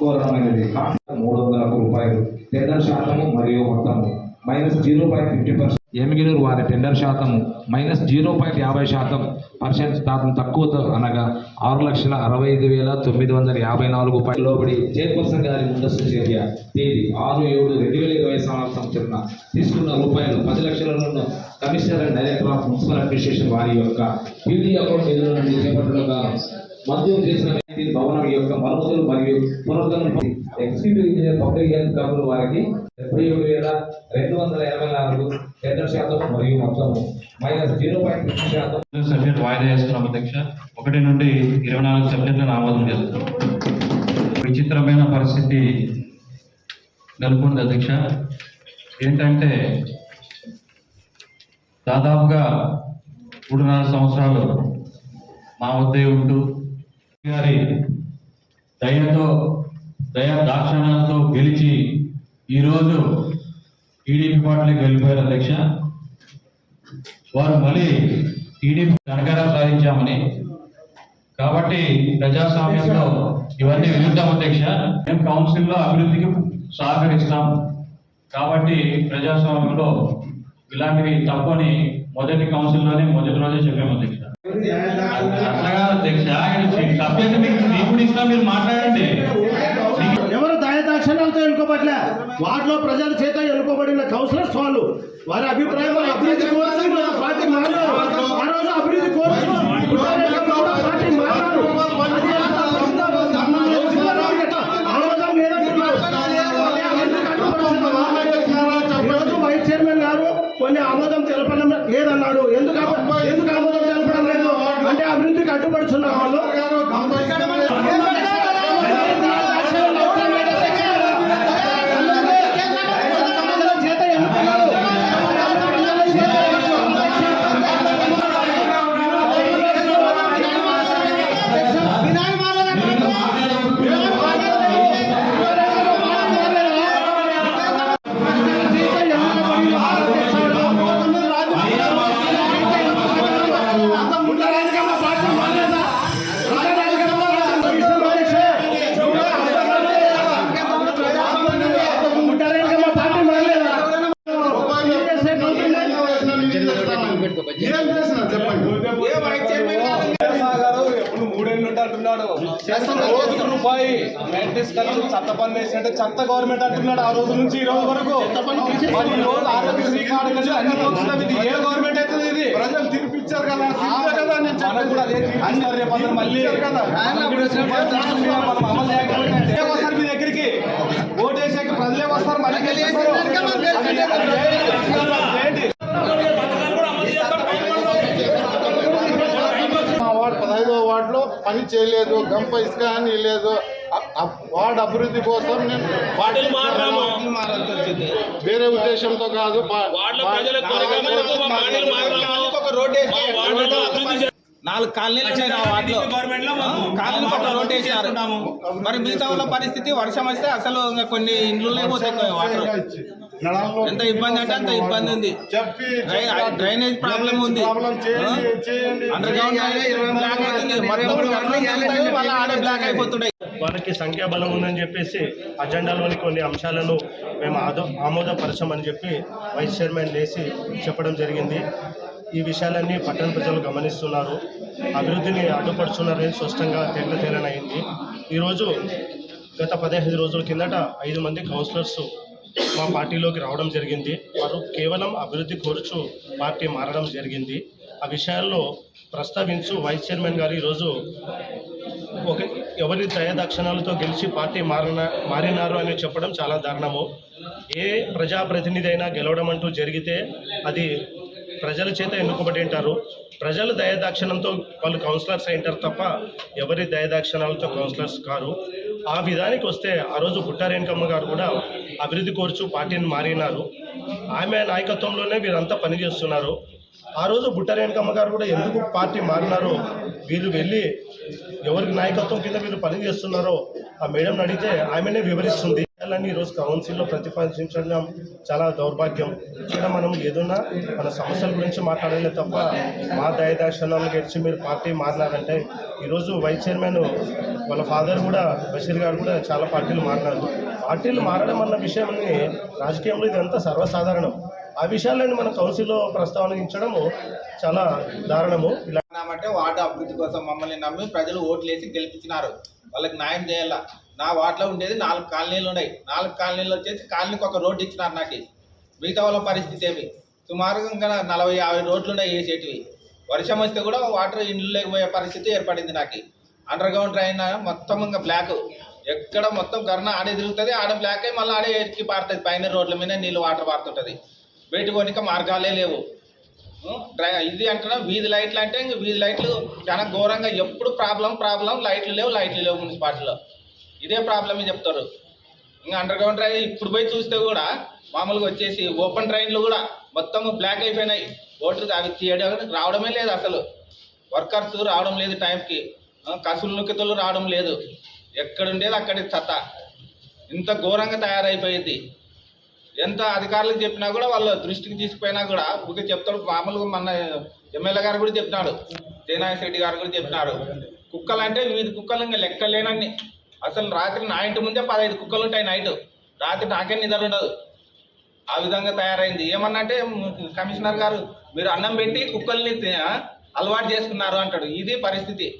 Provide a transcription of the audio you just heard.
కోరమైనది మూడు వందల రూపాయలు. టెండర్ శాతము మరియు మొత్తము. Minus zero point fifty percent. Emmiganur వారి టెండర్ శాతము? మైనస్ జీరో పాయింట్ యాభై శాతం. పర్సెంట్ శాతం తక్కువతో అనగా ఆరు లక్షల అరవై ఐదు వేల తొమ్మిది వందల యాభై నాలుగు రూపాయలు లోబడి చైర్పర్సన్ గారి ముందస్తు చర్య. తేదీ ఆరు ఏడు రెండు వేల ఇరవై సంవత్సరం తీసుకున్న రూపాయలు పది లక్షలను commissioner and director of municipal administration వారి యొక్క పీడీ అకౌంట్ నిధుల నుండి చేపట్టడం మంజూరు చేసిన ఈ భవనం యొక్క మరమ్మతులు మరియు పునరుద్ధరణ ఎగ్జిక్యూటివ్ ఇంజనీర్ పబ్లిక్ హెల్త్ వారికి డెబ్బై ఏడు వేల రెండు వందల ఎనభై నాలుగు టెండర్ శాతం మరియు మొత్తం మైనస్ జీరో పాయింట్ ఫిఫ్టీ శాతం. సబ్జెక్ట్ వాయిదా చేస్తున్నాం అధ్యక్ష. ఒకటి నుండి ఇరవై నాలుగు సబ్జెక్టులను ఆమోదం చేస్తున్నాం. విచిత్రమైన పరిస్థితి నెలకొంది అధ్యక్ష. ఏంటంటే దాదాపుగా మూడున్నర సంవత్సరాలు మా వద్దే ఉంటూ గారి దయతో దయ దాక్షణాలతో గెలిచి ఈరోజు టీడీపీ పార్టీకి వెళ్ళిపోయారు అధ్యక్ష. వారు మళ్ళీ టీడీపీ కనకరా సాధించామని. కాబట్టి ప్రజాస్వామ్యంలో ఇవన్నీ విరుద్ధం అధ్యక్ష. మేము కౌన్సిల్లో అభివృద్ధికి సహకరిస్తాం. కాబట్టి ప్రజాస్వామ్యంలో ఇలాంటివి తప్పని మొదటి కౌన్సిల్లోనే మొదటి రోజే చెప్పాము అధ్యక్ష. ఎవరు దయదాక్షణాలతో ఎన్నుకోబట్లే? వాటిలో ప్రజల చేత ఎన్నుకోబడిన కౌన్సిలర్స్ వాళ్ళు. వారి అభిప్రాయం అభివృద్ధి మన పార్టీ మారారు. ఆ రోజు అభివృద్ధి పార్టీ మారారు. వైస్ చైర్మన్ గారు కొన్ని ఆమోదం తెలపడం లేదన్నాడు. ఎందుకు ఆమో- ఎందుకు ఆమోదం తెలపడం లేదు అంటే అభివృద్ధికి వాళ్ళు ఎప్పుడు మూడేళ్ళు ఉంటే అంటున్నాడు. రోజుకు రూపాయి. ఖర్చు చెత్త పన్ను వేసినట్టే చెత్త గవర్నమెంట్ అంటున్నాడు ఆ రోజు నుంచి ఈ రోజు వరకు. మరి ఈ రోజు ఆరోగ్యశ్రీ కార్డు అన్ని. ఇది ఏ గవర్నమెంట్ అవుతుంది ఇది? ప్రజలు తినిపించారు కదా కదా మనకు కూడా అదే రేపు మళ్ళీ. అమలు చేయకపోతే అంటే వస్తారు మీ దగ్గరికి ఓటు వేసాక ప్రజలే వస్తారు మళ్ళీ ఏంటి మా వార్డు పదహైదవ వార్డులో పని చేయలేదు గంప ఇసుక అని లేదు. వార్డు అభివృద్ధి కోసం నేను పార్టీ వేరే ఉద్దేశంతో కాదు నాలుగు కాలనీలు ఉన్నాయి నా వార్డులో కాలనీ పట్ల రోడ్ వేసినారు. మరి మిగతా వాళ్ళ పరిస్థితి వర్షం వస్తే అసలు ఇంకా కొన్ని ఇండ్లు పోతాయి వాటర్. ఎంత ఇబ్బంది అంటే అంత ఇబ్బంది ఉంది. డ్రైనేజ్ ప్రాబ్లం ఉంది. ప్రాబ్లం చేయండి చేయండి. అండర్ గ్రౌండ్ బ్లాక్ అవుతుంది. మొత్తం కరెంట్ వెళ్తాయి, మళ్ళీ ఆడే బ్లాక్ అయిపోతున్నాయి. వాళ్ళకి సంఖ్యాబలం ఉందని చెప్పేసి అజెండాలోని కొన్ని అంశాలను మేము ఆదో ఆమోదపరచమని చెప్పి వైస్ చైర్మన్ లేసి చెప్పడం జరిగింది. ఈ విషయాలన్నీ పట్టణ ప్రజలు గమనిస్తున్నారు. అభివృద్ధిని అడ్డుపడుతున్నారని స్పష్టంగా తేట తేలనైంది ఈరోజు గత పదిహేను రోజుల కిందట ఐదు మంది కౌన్సిలర్స్ మా పార్టీలోకి రావడం జరిగింది. వారు కేవలం అభివృద్ధి కోరుచు పార్టీ మారడం జరిగింది. ఆ విషయాల్లో ప్రస్తావించు వైస్ చైర్మన్ గారు ఈరోజు ఒక ఎవరి దయదక్షిణాలతో గెలిచి పార్టీ మారిన మారినారు అని చెప్పడం చాలా దారుణము. ఏ ప్రజాప్రతినిధి అయినా గెలవడం అంటూ జరిగితే అది ప్రజల చేత ఎన్నుకబడి ఉంటారు. ప్రజల దయదాక్షిణంతో వాళ్ళు కౌన్సిలర్స్ అయింటారు తప్ప ఎవరి దయదాక్షిణాలతో కౌన్సిలర్స్ కారు. ఆ విధానికి వస్తే ఆ రోజు బుట్టారేణకమ్మ గారు కూడా అభివృద్ధి కోరుచు పార్టీని మారినారు. ఆమె నాయకత్వంలోనే వీరంతా పనిచేస్తున్నారు. ఆ రోజు బుట్టారేణకమ్మ గారు కూడా ఎందుకు పార్టీ మారినారో వీళ్ళు వెళ్ళి ఎవరికి నాయకత్వం కింద వీళ్ళు పనిచేస్తున్నారో ఆ మేడం అడిగితే ఆమెనే వివరిస్తుంది. విషయాలన్నీ ఈరోజు కౌన్సిల్లో ప్రతిపాదించడం చాలా దౌర్భాగ్యం. ఇక్కడ మనం ఏదైనా మన సమస్యల గురించి మాట్లాడాలి తప్ప మా దయదాక్షణాలు గడిచి మీరు పార్టీ మారినారంటే ఈరోజు వైస్ చైర్మన్ వాళ్ళ ఫాదర్ కూడా బషీర్ గారు కూడా చాలా పార్టీలు మారినారు. పార్టీలు మారడం అన్న విషయాన్ని రాజకీయంలో ఇదంతా సర్వసాధారణం. ఆ విషయాలను మన కౌన్సిల్లో ప్రస్తావనించడము చాలా దారుణము. ఇలా అంటే వార్డు అభివృద్ధి కోసం మమ్మల్ని నమ్మి ప్రజలు ఓట్లు వేసి గెలిపించినారు. వాళ్ళకి న్యాయం చేయాల? నా వాటిలో ఉండేది నాలుగు కాలనీలు ఉన్నాయి. నాలుగు కాలనీలు వచ్చేసి కాలనీకి ఒక రోడ్డు ఇచ్చినారు నాకు మిగతా వాళ్ళ పరిస్థితి ఏమి? సుమారుగా ఇంకా నలభై యాభై రోడ్లు ఉన్నాయి వేసేటివి వర్షం వస్తే కూడా వాటర్ ఇండ్లు లేకపోయే పరిస్థితి ఏర్పడింది నాకు అండర్ గ్రౌండ్ డ్రైన్ మొత్తం ఇంకా బ్లాక్. ఎక్కడ మొత్తం గర్న ఆడే తిరుగుతుంది ఆడ బ్లాక్ అయి మళ్ళీ ఆడే ఎక్కి పారుతుంది. పైన రోడ్ల మీద నీళ్ళు వాటర్ పారుతుంటుంది. బయట కొనిక మార్గాలే లేవు. డ్రై ఇది అంటున్నా వీధి లైట్లు అంటే ఇంక వీధి లైట్లు చాలా ఘోరంగా. ఎప్పుడు ప్రాబ్లం ప్రాబ్లం లైట్లు లేవు లైట్లు లేవు మున్సిపాలిటీలో. ఇదే ప్రాబ్లమే చెప్తారు. ఇంకా అండర్ గ్రౌండ్ డ్రైన్ ఇప్పుడు పోయి చూస్తే కూడా మామూలుగా వచ్చేసి ఓపెన్ ట్రైన్లు కూడా మొత్తం బ్లాక్ అయిపోయినాయి. ఓటర్ అవి తీయడం రావడమే లేదు అసలు. వర్కర్స్ రావడం లేదు టైంకి కసులు నుకితలు రావడం లేదు. ఎక్కడుండేది అక్కడి చెత్త. ఇంత ఘోరంగా తయారైపోయింది. ఎంత అధికారులకు చెప్పినా కూడా వాళ్ళ దృష్టికి తీసుకుపోయినా కూడా ఊరికే చెప్తాడు మామూలుగా మన ఎమ్మెల్యే గారు కూడా చెప్పినాడు. జయనాయక రెడ్డి గారు కూడా చెప్పినారు కుక్కలు అంటే వీధి కుక్కలు ఇంకా లెక్కలేనన్ని. అసలు రాత్రి నా ఇంటి ముందే పదహైదు కుక్కలు ఉంటాయి నైట్. రాత్రి నాకే నిద్ర ఉండదు. ఆ విధంగా తయారైంది. ఏమన్నా అంటే కమిషనర్ గారు మీరు అన్నం పెట్టి కుక్కల్ని అలవాటు చేసుకున్నారు అంటాడు. ఇది పరిస్థితి.